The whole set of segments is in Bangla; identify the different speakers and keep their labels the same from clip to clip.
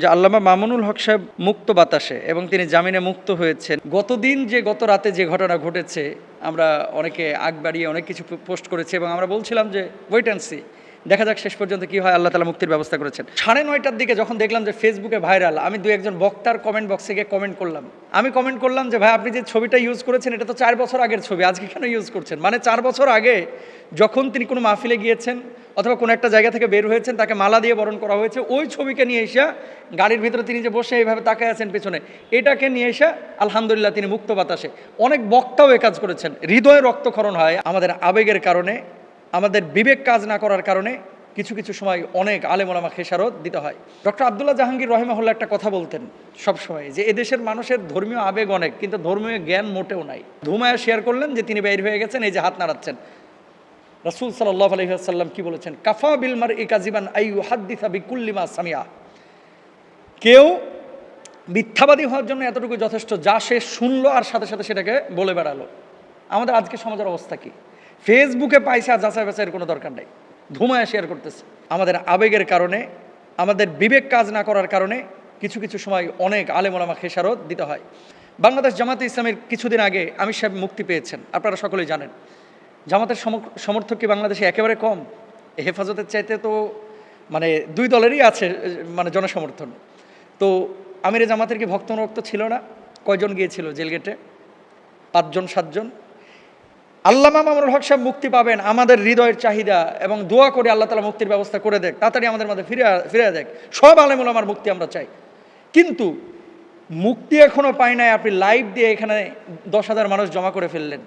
Speaker 1: যে আল্লামা মামুনুল হক সাহেব মুক্ত বাতাসে এবং তিনি জামিনে মুক্ত হয়েছেন। গতদিন যে গত রাতে যে ঘটনা ঘটেছে, আমরা অনেকে আগ বাড়িয়ে অনেক কিছু পোস্ট করেছি এবং আমরা বলছিলাম যে ওয়েট অ্যান্ড দেখা যাক শেষ পর্যন্ত কি হয়, আল্লাহ তালা মুক্তির ব্যবস্থা করেছেন। সাড়ে নয়টার দিকে যখন দেখলাম যে ফেসবুকে ভাইরাল, আমি দু একজন বক্তার কমেন্ট বক্সে গিয়ে কমেন্ট করলাম। আমি কমেন্ট করলাম যে, ভাই, আপনি যে ছবিটা ইউজ করেছেন, এটা তো চার বছর আগের ছবি, আজকে কেন ইউজ করছেন? মানে চার বছর আগে যখন তিনি কোনো মাহফিলে গিয়েছেন অথবা কোনো একটা জায়গা থেকে বের হয়েছেন, তাকে মালা দিয়ে বরণ করা হয়েছে, ওই ছবিকে নিয়ে এসে গাড়ির ভিতরে তিনি যে বসে এইভাবে তাকায় আছেন পেছনে, এটাকে নিয়ে এসে আলহামদুলিল্লাহ তিনি মুক্ত বাতাসে। অনেক বক্তাও এ কাজ করেছেন। হৃদয়ে রক্তক্ষরণ হয় আমাদের আবেগের কারণে, আমাদের বিবেক কাজ না করার কারণে কিছু কিছু সময় অনেক আলেমোলামা খেসারত দিতে হয়। ডক্টর আবদুল্লাহ জাহাঙ্গীর রহিমাহুল্লাহ একটা কথা বলতেন সবসময়, যে এদেশের মানুষের ধর্মীয় আবেগ অনেক, কিন্তু ধর্মীয় জ্ঞান মোটেও নাই। ধুমায়া শেয়ার করলেন যে তিনি বের হয়ে গেছেন, এই যে হাত নাড়াচ্ছেন। রাসুল সাল্লাহ আলহিহাসাল্লাম কি বলেছেন? কাফা বিলমার এ ইকাজিবান আইউ হাদ্দিসা বিকুল্লিমা সামিয়া কেউ মিথ্যাবাদী হওয়ার জন্য এতটুকু যথেষ্ট, যা সে শুনলো আর সাথে সাথে সেটাকে বলে বেড়ালো। আমাদের আজকে সমাজের অবস্থা কি? ফেসবুকে আর যাচাই বাছাইয়ের কোনো দরকার নেই। ধুমায় শেয়ার করতেছে। আমাদের আবেগের কারণে, আমাদের বিবেক কাজ না করার কারণে কিছু কিছু সময় অনেক আলেমোলামা খেসারত দিতে হয়। বাংলাদেশ জামাতে ইসলামের কিছুদিন আগে আমির সাহেব মুক্তি পেয়েছেন। আপনারা সকলেই জানেন। জামাতের সমর্থক কি বাংলাদেশে একেবারে কম? হেফাজতের চাইতে তো মানে দুই দলেরই আছে মানে জনসমর্থন। তো আমিরে জামাতের কি ভক্ত রক্ত ছিল না? কয়জন গিয়েছিল জেল গেটে? পাঁচজন, সাতজন? আল্লামা মামুনুল হক সাহেব মুক্তি পাবেন, আমাদের হৃদয়ের চাহিদা এবং দোয়া করে আল্লাহ তালা মুক্তির ব্যবস্থা করে দেখ, তাড়াতাড়ি আমাদের মধ্যে ফিরে ফিরে দেখ। সব আলেমুল আমার মুক্তি আমরা চাই। কিন্তু মুক্তি এখনও পাই নাই, আপনি লাইভ দিয়ে এখানে দশ হাজার মানুষ জমা করে ফেললেন।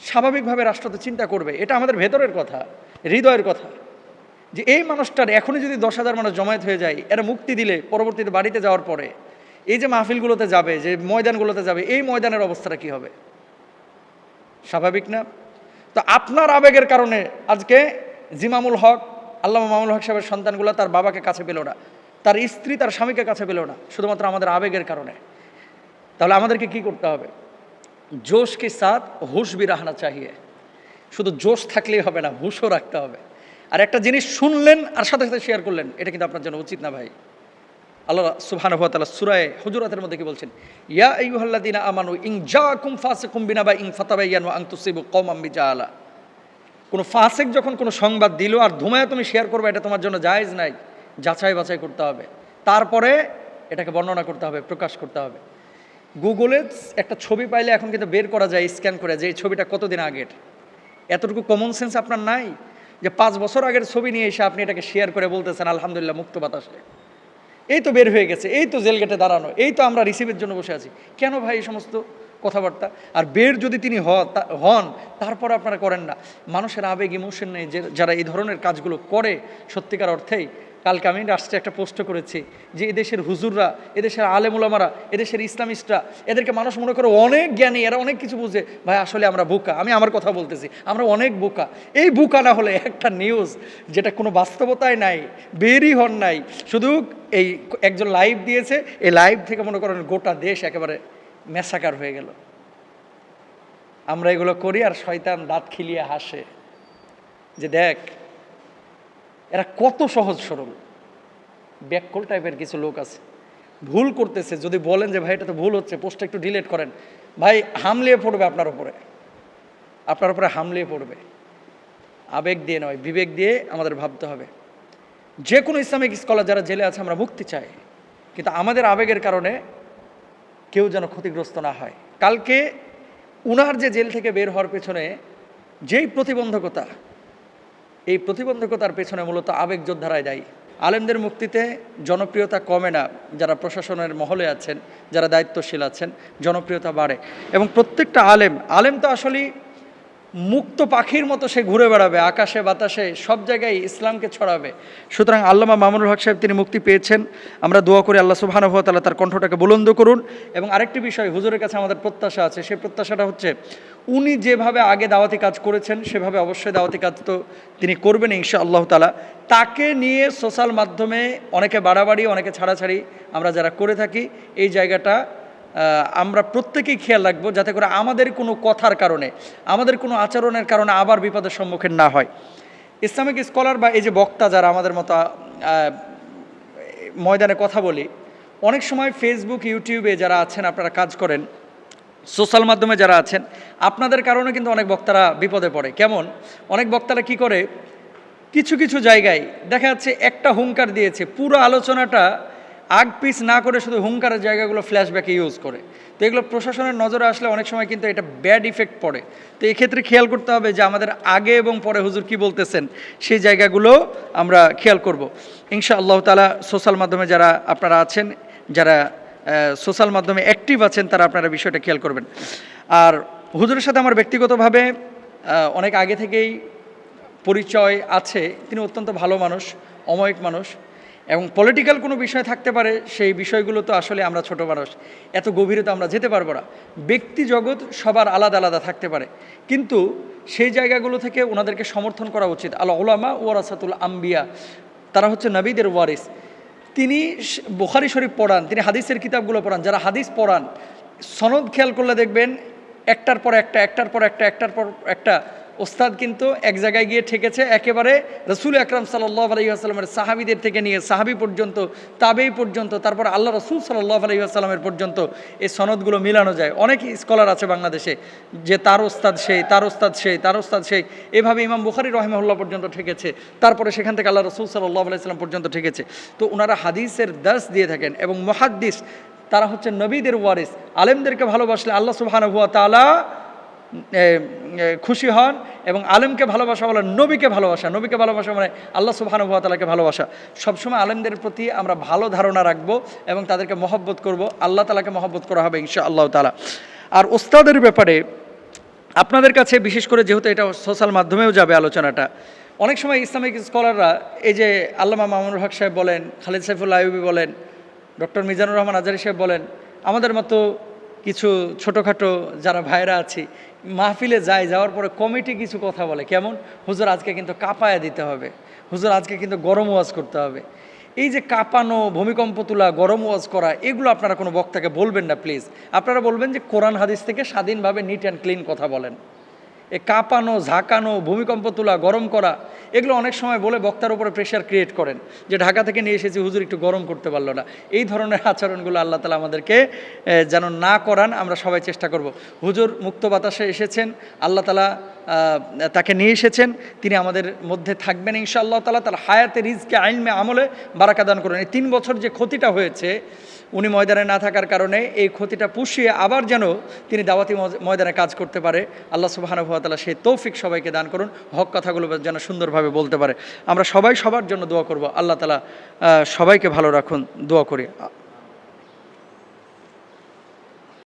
Speaker 1: স্বাভাবিকভাবে রাষ্ট্র তো চিন্তা করবে। এটা আমাদের ভেতরের কথা, হৃদয়ের কথা। যে এই মানুষটার এখনই যদি দশ হাজার মানুষ জমায়েত হয়ে যায়, এরা মুক্তি দিলে পরবর্তীতে বাড়িতে যাওয়ার পরে, এই যে মাহফিলগুলোতে যাবে, যে ময়দানগুলোতে যাবে, এই ময়দানের অবস্থাটা কী হবে? স্বাভাবিক না? তো আপনার আবেগের কারণে আজকে জিমামুল হক আল্লাহ মামুল হক সাহেবের সন্তানগুলো তার বাবাকে কাছে পেল না। তার স্ত্রী তার স্বামীকে কাছে পেল না, শুধুমাত্র আমাদের আবেগের কারণে। তাহলে আমাদেরকে কি করতে হবে? জোশ কে সাথ, হুশ বি রাহনা চাহিয়ে। শুধু জোশ থাকলেই হবে না, হুশও রাখতে হবে। আর একটা জিনিস শুনলেন আর সাথে সাথে শেয়ার করলেন, এটা কিন্তু আপনার জন্য উচিত না ভাই। আল্লাহ সুবহানাহু ওয়া তাআলা সূরায়ে হুজুরাতের মধ্যে কি বলছেন? ইয়া আইয়ুহাল্লাযীনা আমানু, ইন জাআকুম ফাসিকুম বিনাবা ইন ফাতাবায়ানু আন তুসিবু কওমান বিজাহালা কোনো ফাসিক যখন কোনো সংবাদ দিল আর ধুমায় তুমি শেয়ার করবে, এটা তোমার জন্য জায়েজ নাই। যাচাই বাছাই করতে হবে। তারপরে এটাকে বর্ণনা করতে হবে, প্রকাশ করতে হবে। গুগলে একটা ছবি পাইলে এখন কিন্তু বের করা যায় স্ক্যান করে যে এই ছবিটা কতদিন আগের। এতটুকু কমন সেন্স আপনার নাই? যে পাঁচ বছর আগের ছবি নিয়ে এসে আপনি এটাকে শেয়ার করে বলতেছেন, আলহামদুলিল্লাহ, মুক্ত বাতাসে। এই তো বের হয়ে গেছে, এই তো জেল গেটে দাঁড়ানো, এই তো আমরা রিসিভের জন্য বসে আছি। কেন ভাই এই সমস্ত কথাবার্তা? আর বের যদি তিনি হন, তারপর আপনারা করেন না। মানুষের আবেগ ইমোশন নেই যারা এই ধরনের কাজগুলো করে, সত্যিকার অর্থেই কালকে আমি রাষ্ট্রে একটা পোস্ট করেছি যে এদেশের হুজুররা, এদেশের আলেমুলামারা, এদেশের ইসলামিস্টরা, এদেরকে মানুষ মনে করে অনেক জ্ঞানী, এরা অনেক কিছু বুঝে। ভাই, আসলে আমরা বোকা, আমি আমার কথা বলতেছি, আমরা অনেক বোকা। এই বোকা না হলে একটা নিউজ যেটা কোনো বাস্তবতায় নাই, বেরই হন নাই। শুধু এই একজন লাইভ দিয়েছে, এই লাইভ থেকে মনে করেন গোটা দেশ একেবারে মেসাকার হয়ে গেল। আমরা এগুলো করি আর শয়তান দাঁত খিলিয়ে হাসে। যে দেখ এরা কত সহজ সরল। ব্যাককল টাইপের কিছু লোক আছে। ভুল করতেছে, যদি বলেন যে, ভাই, এটা তো ভুল হচ্ছে, পোস্টটা একটু ডিলেট করেন। ভাই, হামলিয়ে পড়বে আপনার উপরে। আপনার উপরে হামলিয়ে পড়বে। আবেগ দিয়ে নয়, বিবেক দিয়ে আমাদের ভাবতে হবে। যে কোনো ইসলামিক স্কলার যারা জেলে আছে, আমরা মুক্তি চাই। কিন্তু আমাদের আবেগের কারণে কেউ যেন ক্ষতিগ্রস্ত না হয়। কালকে উনার যে জেল থেকে বের হওয়ার পেছনে যেই প্রতিবন্ধকতা এই প্রতিবন্ধকতার পেছনে মূলত আবেগ যোদ্ধারায় দায়ী। আলেমদের মুক্তিতে জনপ্রিয়তা কমে না যারা প্রশাসনের মহলে আছেন, যারা দায়িত্বশীল আছেন, জনপ্রিয়তা বাড়ে। এবং প্রত্যেকটা আলেম আলেম তো আসলে মুক্ত পাখির মতো সে ঘুরে বেড়াবে, আকাশে, বাতাসে, সব জায়গায় ইসলামকে ছড়াবে। সুতরাং আল্লামা মামুনুল হক সাহেব তিনি মুক্তি পেয়েছেন। আমরা দোয়া করি আল্লাহ সুবহানাহু ওয়া তাআলা তার কণ্ঠটাকে বুলন্দ করুন। এবং আরেকটি বিষয়, হুজুরের কাছে আমাদের প্রত্যাশা আছে সেই প্রত্যাশাটা হচ্ছে উনি যেভাবে আগে দাওয়াতি কাজ করেছেন, সেভাবে অবশ্যই দাওয়াতি কাজ তো তিনি করবেন ইনশা আল্লাহ তালা তাকে নিয়ে সোশ্যাল মাধ্যমে অনেকে বাড়াবাড়ি, অনেকে ছাড়াছাড়ি আমরা যারা করে থাকি, এই জায়গাটা আমরা প্রত্যেকেই খেয়াল রাখব যাতে করে আমাদের কোনো কথার কারণে, আমাদের কোনো আচরণের কারণে আবার বিপদের সম্মুখীন না হয়। ইসলামিক স্কলার বা এই যে বক্তা যারা আমাদের মতো ময়দানে কথা বলি, অনেক সময় ফেসবুক ইউটিউবে যারা আছেন, আপনারা কাজ করেন সোশ্যাল মাধ্যমে যারা আছেন, আপনাদের কারণে কিন্তু অনেক বক্তারা বিপদে পড়ে। কেমন? অনেক বক্তারা কি করে? কিছু কিছু জায়গায় দেখা যাচ্ছে একটা হুঙ্কার দিয়েছে, পুরো আলোচনাটা আগ পিস না করে শুধু হুঙ্কারের জায়গাগুলো ফ্ল্যাশব্যাকে ইউজ করে। তো এগুলো প্রশাসনের নজরে আসলে অনেক সময় কিন্তু এটা ব্যাড ইফেক্ট পড়ে। তো এক্ষেত্রে খেয়াল করতে হবে যে আমাদের আগে এবং পরে হুজুর কি বলতেছেন, সেই জায়গাগুলো আমরা খেয়াল করব। ইনশা আল্লাহ তালা সোশ্যাল মাধ্যমে যারা আপনারা আছেন, যারা সোশ্যাল মাধ্যমে অ্যাক্টিভ আছেন, তারা আপনারা বিষয়টা খেয়াল করবেন। আর হুজুরের সাথে আমার ব্যক্তিগতভাবে অনেক আগে থেকেই পরিচয় আছে। তিনি অত্যন্ত ভালো মানুষ, অময়িক মানুষ। এবং পলিটিক্যাল কোনো বিষয় থাকতে পারে, সেই বিষয়গুলো তো আসলে আমরা ছোট মানুষ, এত গভীরে তো আমরা যেতে পারব না। ব্যক্তি জগৎ সবার আলাদা আলাদা থাকতে পারে। কিন্তু সেই জায়গাগুলো থেকে ওনাদেরকে সমর্থন করা উচিত। আল্লাহ ওলামা ওয়ারাসাতুল আম্বিয়া, তারা হচ্ছে নবীদের ওয়ারিস। তিনি বুখারি শরীফ পড়ান, তিনি হাদিসের কিতাবগুলো পড়ান। যারা হাদিস পড়ান, সনদ খেয়াল করলে দেখবেন, একটার পর একটা, একটার পর একটা, একটার পর একটা ওস্তাদ কিন্তু এক জায়গায় গিয়ে ঠেকেছে, একেবারে রসুল আকরাম সাল্লাহ আলহিহাস্লামের সাহাবিদের থেকে নিয়ে, সাহাবি পর্যন্ত, তাবেই পর্যন্ত, তারপর আল্লাহ রসুল সাল্লাহ আলহিহাস্লামের পর্যন্ত এই সনদগুলো মিলানো যায়। অনেক স্কলার আছে বাংলাদেশে যে তার ওস্তাদ সেই, তার ওস্তাদ সেই, তার ওস্তাদ সেই, এভাবে ইমাম বুখারি রহমহল্লা পর্যন্ত ঠেকেছে, তারপরে সেখান থেকে আল্লাহ রসুল সাল্লাহ আলাইসাল্লাম পর্যন্ত ঠেকেছে। তো ওনারা হাদিসের দাস দিয়ে থাকেন এবং মহাদ্দিস, তারা হচ্ছে নবীদের ওয়ারিস, আলেমদেরকে ভালোবাসলে আল্লাহ সুবহানাহু তালা খুশি হন এবং আলেমকে ভালোবাসা বলে নবীকে ভালোবাসা। নবীকে ভালোবাসা মানে আল্লাহ সুবহানাহু তালাকে ভালোবাসা। সবসময় আলেমদের প্রতি আমরা ভালো ধারণা রাখব এবং তাদেরকে মহব্বত করব। আল্লাহ তালাকে মহব্বত করা হবে ইনশা আল্লাহ তালা আর ওস্তাদের ব্যাপারে আপনাদের কাছে বিশেষ করে যেহেতু এটা সোশ্যাল মাধ্যমেও যাবে আলোচনাটা, অনেক সময় ইসলামিক স্কলাররা এই যে আল্লামা মামুনুল হক সাহেব বলেন, খালিদ সাইফুল আইবি বলেন, ডক্টর মিজানুর রহমান আজারি সাহেব বলেন, আমাদের মতো কিছু ছোটোখাটো যারা ভাইরা আছি, মাহফিলে যায় যাওয়ার পরে কমিটি কিছু কথা বলে। কেমন? হুজুর, আজকে কিন্তু কাঁপায়া দিতে হবে। হুজুর, আজকে কিন্তু গরম ওয়াজ করতে হবে। এই যে কাঁপানো, ভূমিকম্প তোলা, গরম ওয়াজ করা, এগুলো আপনারা কোনো বক্তাকে বলবেন না, প্লিজ। আপনারা বলবেন যে কোরআন হাদিস থেকে স্বাধীনভাবে নিট অ্যান্ড ক্লিন কথা বলেন। এ কাঁপানো, ঝাঁকানো, ভূমিকম্প তোলা, গরম করা, এগুলো অনেক সময় বলে বক্তার উপরে প্রেশার ক্রিয়েট করেন যে ঢাকা থেকে নিয়ে এসেছি, হুজুর একটু গরম করতে পারল না। এই ধরনের আচরণগুলো আল্লাহ তালা আমাদেরকে যেন না করান, আমরা সবাই চেষ্টা করব। হুজুর মুক্ত বাতাসে এসেছেন, আল্লাহ তালা তাকে নিয়ে এসেছেন, তিনি আমাদের মধ্যে থাকবেন ইনশাআল্লাহ তালা তার হায়াতে রিজকে আইনমে আমলে বারাকা দান করেন। এই তিন বছর যে ক্ষতিটা হয়েছে উনি ময়দানে না থাকার কারণে এই ক্ষতিটা পুষিয়ে আবার যেন তিনি দাওয়াতি ময়দানে কাজ করতে পারে। আল্লাহ সুবাহানুভাতালা সেই তৌফিক সবাইকে দান করুন। হক কথাগুলো যেন সুন্দরভাবে বলতে পারে। আমরা সবাই সবার জন্য দোয়া করব। আল্লাহ তালা সবাইকে ভালো রাখুন। দোয়া করি।